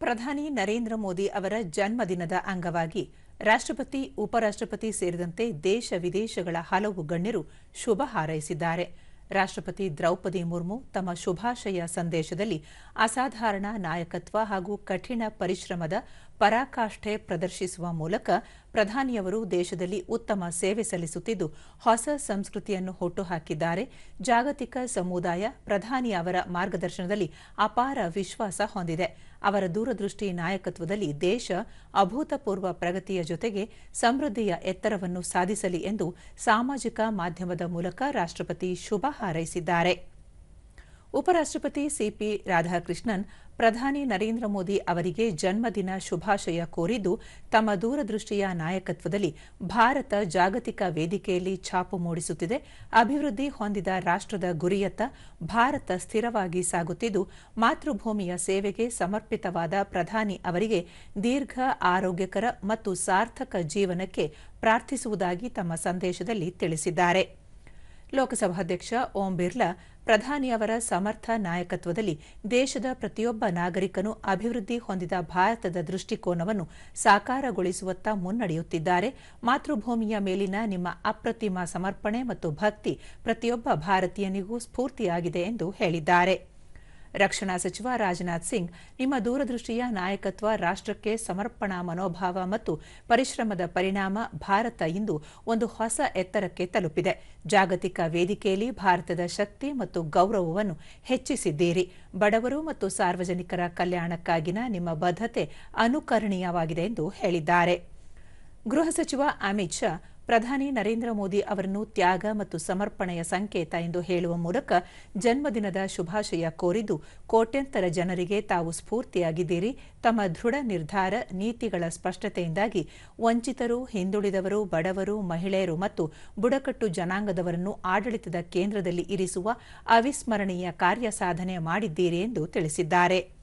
ಪ್ರಧಾನಿ ನರೇಂದ್ರ ಮೋದಿ ಅವರ ಜನ್ಮದಿನದ ಅಂಗವಾಗಿ ರಾಷ್ಟ್ರಪತಿ, ಉಪರಾಷ್ಟ್ರಪತಿ ಸೇರಿದಂತೆ ದೇಶ ವಿದೇಶಗಳ ಹಲವು ಗಣ್ಯರು ಶುಭ ಹಾರೈಸಿದ್ದಾರೆ. ರಾಷ್ಟ್ರಪತಿ ದ್ರೌಪದಿ ಮುರ್ಮು ತಮ್ಮ ಶುಭಾಶಯ ಸಂದೇಶದಲ್ಲಿ ಅಸಾಧಾರಣ ನಾಯಕತ್ವ ಹಾಗೂ ಕಠಿಣ ಪರಿಶ್ರಮದ ಪರಾಕಾಷ್ಠೆ ಪ್ರದರ್ಶಿಸುವ ಮೂಲಕ ಪ್ರಧಾನಿಯವರು ದೇಶದಲ್ಲಿ ಉತ್ತಮ ಸೇವೆ ಸಲ್ಲಿಸುತ್ತಿದ್ದು, ಹೊಸ ಸಂಸ್ಕೃತಿಯನ್ನು ಹುಟ್ಟುಹಾಕಿದ್ದಾರೆ. ಜಾಗತಿಕ ಸಮುದಾಯ ಪ್ರಧಾನಿ ಅವರ ಮಾರ್ಗದರ್ಶನದಲ್ಲಿ ಅಪಾರ ವಿಶ್ವಾಸ ಹೊಂದಿದೆ. ಅವರ ದೂರದೃಷ್ಟಿ ನಾಯಕತ್ವದಲ್ಲಿ ದೇಶ ಅಭೂತಪೂರ್ವ ಪ್ರಗತಿಯ ಜೊತೆಗೆ ಸಮೃದ್ಧಿಯ ಎತ್ತರವನ್ನು ಸಾಧಿಸಲಿ ಎಂದು ಸಾಮಾಜಿಕ ಮಾಧ್ಯಮದ ಮೂಲಕ ರಾಷ್ಟ್ರಪತಿ ಶುಭ ಹಾರೈಸಿದ್ದಾರೆ. ಉಪರಾಷ್ಟ್ರಪತಿ ಸಿಪಿ ರಾಧಾಕೃಷ್ಣನ್ ಪ್ರಧಾನಿ ನರೇಂದ್ರ ಮೋದಿ ಅವರಿಗೆ ಜನ್ಮದಿನ ಶುಭಾಶಯ ಕೋರಿದ್ದು, ತಮ್ಮ ದೂರದೃಷ್ಟಿಯ ನಾಯಕತ್ವದಲ್ಲಿ ಭಾರತ ಜಾಗತಿಕ ವೇದಿಕೆಯಲ್ಲಿ ಛಾಪು ಮೂಡಿಸುತ್ತಿದೆ. ಅಭಿವೃದ್ಧಿ ಹೊಂದಿದ ರಾಷ್ಟ್ರದ ಗುರಿಯತ್ತ ಭಾರತ ಸ್ಥಿರವಾಗಿ ಸಾಗುತ್ತಿದ್ದು, ಮಾತೃಭೂಮಿಯ ಸೇವೆಗೆ ಸಮರ್ಪಿತವಾದ ಪ್ರಧಾನಿ ಅವರಿಗೆ ದೀರ್ಘ ಆರೋಗ್ಯಕರ ಮತ್ತು ಸಾರ್ಥಕ ಜೀವನಕ್ಕೆ ಪ್ರಾರ್ಥಿಸುವುದಾಗಿ ತಮ್ಮ ಸಂದೇಶದಲ್ಲಿ ತಿಳಿಸಿದ್ದಾರೆ. ಲೋಕಸಭಾಧ್ಯಕ್ಷ ಓಂ ಬಿರ್ಲಾ ಪ್ರಧಾನಿಯವರ ಸಮರ್ಥ ನಾಯಕತ್ವದಲ್ಲಿ ದೇಶದ ಪ್ರತಿಯೊಬ್ಬ ನಾಗರಿಕನು ಅಭಿವೃದ್ಧಿ ಹೊಂದಿದ ಭಾರತದ ದೃಷ್ಟಿಕೋನವನ್ನು ಸಾಕಾರಗೊಳಿಸುವತ್ತ ಮುನ್ನಡೆಯುತ್ತಿದ್ದಾರೆ. ಮಾತೃಭೂಮಿಯ ಮೇಲಿನ ನಿಮ್ಮ ಅಪ್ರತಿಮ ಸಮರ್ಪಣೆ ಮತ್ತು ಭಕ್ತಿ ಪ್ರತಿಯೊಬ್ಬ ಭಾರತೀಯನಿಗೂ ಸ್ಫೂರ್ತಿಯಾಗಿದೆ ಎಂದು ಹೇಳಿದ್ದಾರೆ. ರಕ್ಷಣಾ ಸಚಿವ ರಾಜನಾಥ್ ಸಿಂಗ್, ನಿಮ್ಮ ದೂರದೃಷ್ಟಿಯ ನಾಯಕತ್ವ, ರಾಷ್ಟ್ರಕ್ಕೆ ಸಮರ್ಪಣಾ ಮನೋಭಾವ ಮತ್ತು ಪರಿಶ್ರಮದ ಪರಿಣಾಮ ಭಾರತ ಇಂದು ಒಂದು ಹೊಸ ಎತ್ತರಕ್ಕೆ ತಲುಪಿದೆ. ಜಾಗತಿಕ ವೇದಿಕೆಯಲ್ಲಿ ಭಾರತದ ಶಕ್ತಿ ಮತ್ತು ಗೌರವವನ್ನು ಹೆಚ್ಚಿಸಿದ್ದೀರಿ. ಬಡವರು ಮತ್ತು ಸಾರ್ವಜನಿಕರ ಕಲ್ಯಾಣಕ್ಕಾಗಿನ ನಿಮ್ಮ ಬದ್ಧತೆ ಅನುಕರಣೀಯವಾಗಿದೆ ಎಂದು ಹೇಳಿದ್ದಾರೆ. ಗೃಹ ಸಚಿವ ಅಮಿತ್ ಶಾ ಪ್ರಧಾನಿ ನರೇಂದ್ರ ಮೋದಿ ಅವರನ್ನು ತ್ಯಾಗ ಮತ್ತು ಸಮರ್ಪಣೆಯ ಸಂಕೇತ ಎಂದು ಹೇಳುವ ಮೂಲಕ ಜನ್ಮದಿನದ ಶುಭಾಶಯ ಕೋರಿದ್ದು, ಕೋಟ್ಯಂತರ ಜನರಿಗೆ ತಾವು ಸ್ಫೂರ್ತಿಯಾಗಿದ್ದೀರಿ. ತಮ್ಮ ದೃಢ ನಿರ್ಧಾರ, ನೀತಿಗಳ ಸ್ಪಷ್ಟತೆಯಿಂದಾಗಿ ವಂಚಿತರು, ಹಿಂದುಳಿದವರು, ಬಡವರು, ಮಹಿಳೆಯರು ಮತ್ತು ಬುಡಕಟ್ಟು ಜನಾಂಗದವರನ್ನು ಆಡಳಿತದ ಕೇಂದ್ರದಲ್ಲಿ ಇರಿಸುವ ಅವಿಸ್ಮರಣೀಯ ಕಾರ್ಯ ಸಾಧನೆ ಮಾಡಿದ್ದೀರಿ ಎಂದು ತಿಳಿಸಿದ್ದಾರೆ.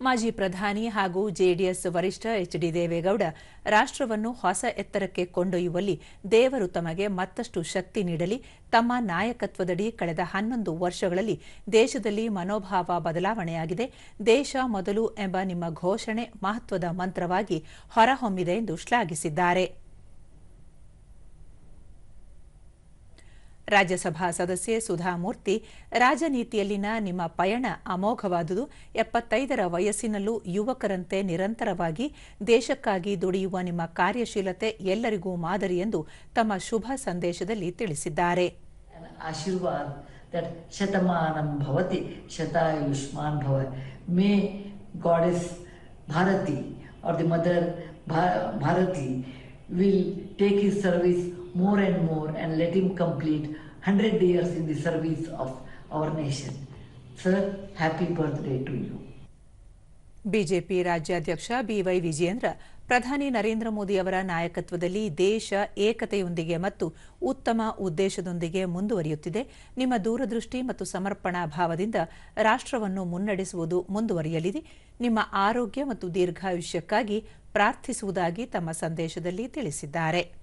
ಮಾಜಿ ಪ್ರಧಾನಿ ಹಾಗೂ ಜೆಡಿಎಸ್ ವರಿಷ್ಠ ಎಚ್ ಡಿ ದೇವೇಗೌಡ ರಾಷ್ಟವನ್ನು ಹೊಸ ಎತ್ತರಕ್ಕೆ ಕೊಂಡೊಯ್ಯುವಲ್ಲಿ ದೇವರು ತಮಗೆ ಮತ್ತಷ್ಟು ಶಕ್ತಿ ನೀಡಲಿ, ತಮ್ಮ ನಾಯಕತ್ವದಡಿ ಕಳೆದ ಹನ್ನೊಂದು ವರ್ಷಗಳಲ್ಲಿ ದೇಶದಲ್ಲಿ ಮನೋಭಾವ ಬದಲಾವಣೆಯಾಗಿದೆ, ದೇಶ ಮೊದಲು ಎಂಬ ನಿಮ್ಮ ಘೋಷಣೆ ಮಹತ್ವದ ಮಂತ್ರವಾಗಿ ಹೊರಹೊಮ್ಮಿದೆ ಎಂದು ಶ್ಲಾಘಿಸಿದ್ದಾರೆ. ರಾಜ್ಯಸಭಾ ಸದಸ್ಯೆ ಸುಧಾಮೂರ್ತಿ ರಾಜನೀತಿಯಲ್ಲಿನ ನಿಮ್ಮ ಪಯಣ ಅಮೋಘವಾದುದು. ಎಪ್ಪತ್ತೈದರ ವಯಸ್ಸಿನಲ್ಲೂ ಯುವಕರಂತೆ ನಿರಂತರವಾಗಿ ದೇಶಕ್ಕಾಗಿ ದುಡಿಯುವ ನಿಮ್ಮ ಕಾರ್ಯಶೀಲತೆ ಎಲ್ಲರಿಗೂ ಮಾದರಿ ಎಂದು ತಮ್ಮ ಶುಭ ಸಂದೇಶದಲ್ಲಿ ತಿಳಿಸಿದ್ದಾರೆ. Bharati Bharati. will take his service more and more and let him complete 100 years in the service of our nation. Sir, happy birthday to you. BJP ರಾಜ್ಯಾಧ್ಯಕ್ಷ ಬಿವೈ ವಿಜಯೇಂದ್ರ ಪ್ರಧಾನಿ ನರೇಂದ್ರ ಮೋದಿ ಅವರ ನಾಯಕತ್ವದಲ್ಲಿ ದೇಶ ಏಕತೆಯೊಂದಿಗೆ ಮತ್ತು ಉತ್ತಮ ಉದ್ದೇಶದೊಂದಿಗೆ ಮುಂದುವರಿಯುತ್ತಿದೆ ನಿಮ್ಮ ದೂರದೃಷ್ಟಿ ಮತ್ತು ಸಮರ್ಪಣಾ ಭಾವದಿಂದ ರಾಷ್ಟ್ರವನ್ನು ಮುನ್ನಡೆಸುವುದು ಮುಂದುವರಿಯಲಿದೆ ನಿಮ್ಮ ಆರೋಗ್ಯ ಮತ್ತು ದೀರ್ಘಾಯುಷ್ಯಕ್ಕಾಗಿ ಪ್ರಾರ್ಥಿಸುವುದಾಗಿ ತಮ್ಮ ಸಂದೇಶದಲ್ಲಿ ತಿಳಿಸಿದ್ದಾರೆ.